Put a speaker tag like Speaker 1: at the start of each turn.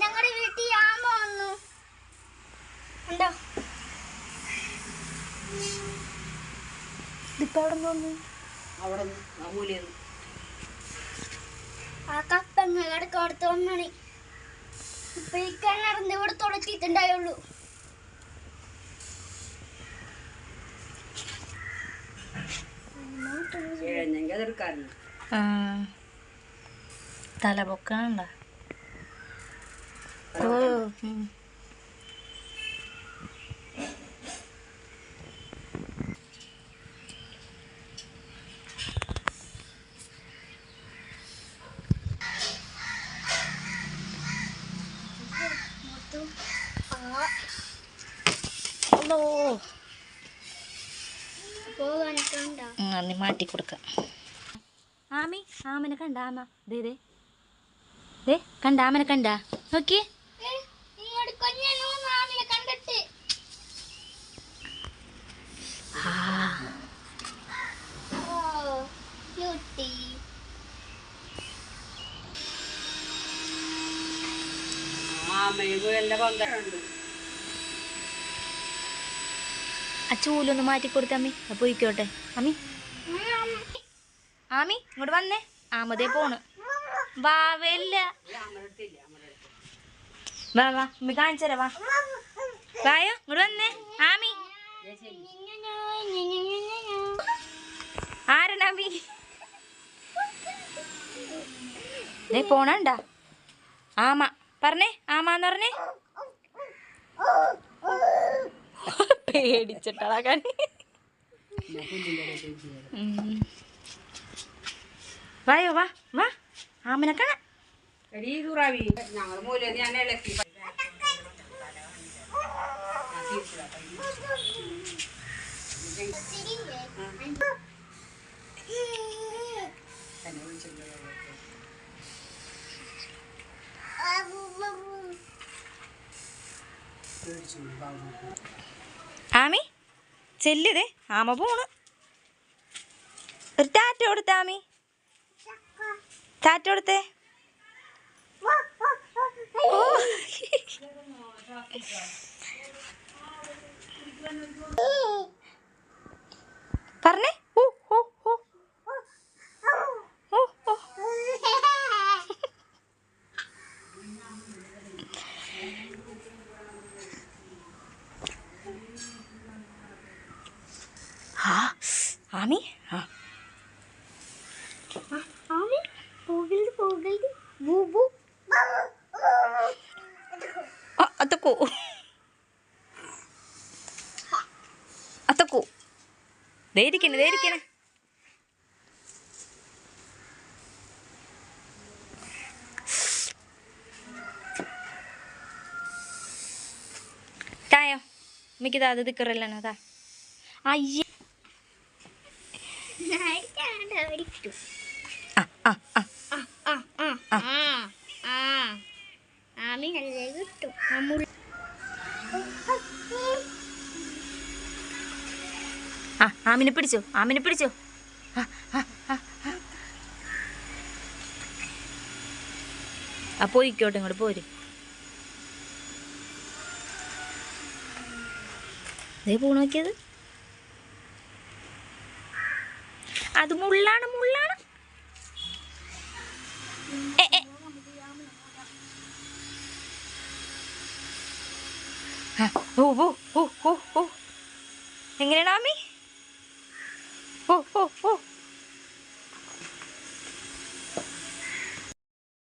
Speaker 1: ഞങ്ങളുടെ വീട്ടിൽ ആമ വന്നു. ഉണ്ടോ ഇതിപ്പോ
Speaker 2: അവിടെ മൂലയിൽ
Speaker 1: ആ കപ്പങ്ങ കിടക്കടുത്ത് വന്നാണ് ഇപ്പൊ ഈ കിണറിന്റെ ഇവിടെ തുടച്ചിട്ടുണ്ടായുള്ളൂ.
Speaker 2: ഇഴഞ്ഞെങ്കിൽ
Speaker 3: നന്ദി മാറ്റി കൊടുക്ക. ആമി ആമനെ കണ്ട ആമ ദേ ദേ. ദേ കണ്ട ആമനെ കണ്ട. നോക്കിയേ. ആ ചൂലൊന്ന് മാറ്റി കൊടുത്ത അമ്മി. അപ്പൊ ഇരിക്കോട്ടെ അമ്മി. ആമി ഇങ്ങോട്ട് വന്നേ. ആമതേ പോണ്. വാവല്ല വാ വാ അമ്മി കാണിച്ചു തരാം വാ. വായോ ഇങ്ങോട്ട് വന്നേ. ആമി. ആരണാമി നീ പോണണ്ട ആമ. പറഞ്ഞേ ആമാന്ന് പറഞ്ഞേ. പേടിച്ചിട്ടാ കണ്ണി. ഉം. വായോ വാ വാ. ആമനെ കാണാ.
Speaker 2: ഞാൻ
Speaker 3: ആമി ചെല്ലിതേ. ആമ പോണ്. ഒരു ടാറ്റ കൊടുത്തേ ആമി. ടാറ്റ കൊടുത്തേ. പറഞ്ഞേ. ഓ ആമി ആമി പോകൽ
Speaker 1: പോകൽ ബൂ ബൂ あ、
Speaker 3: あたこ。あたこ。ദേരിക്കണേ ദേരിക്കണേ തായോ മിക്കതാ അത് ദിക്കറില്ലെന്നോ താ അയ്യേ. ആ. ആ ആ
Speaker 1: ആ ആ. ആ. കിട്ടും. അമുൽ
Speaker 3: ആ ആമിനെ പിടിച്ചോ ആമിനെ പിടിച്ചോ. ആ, പോയിക്കോട്ടെ ഇങ്ങോട്ട് പോര്. അതേ പൂ അത് മുള്ളാണ് മുള്ളാണ്. ഓ ഓ ഓ ഓ ഓ. എങ്ങനെയാണ് ആമി ഓ ഓ ഓ.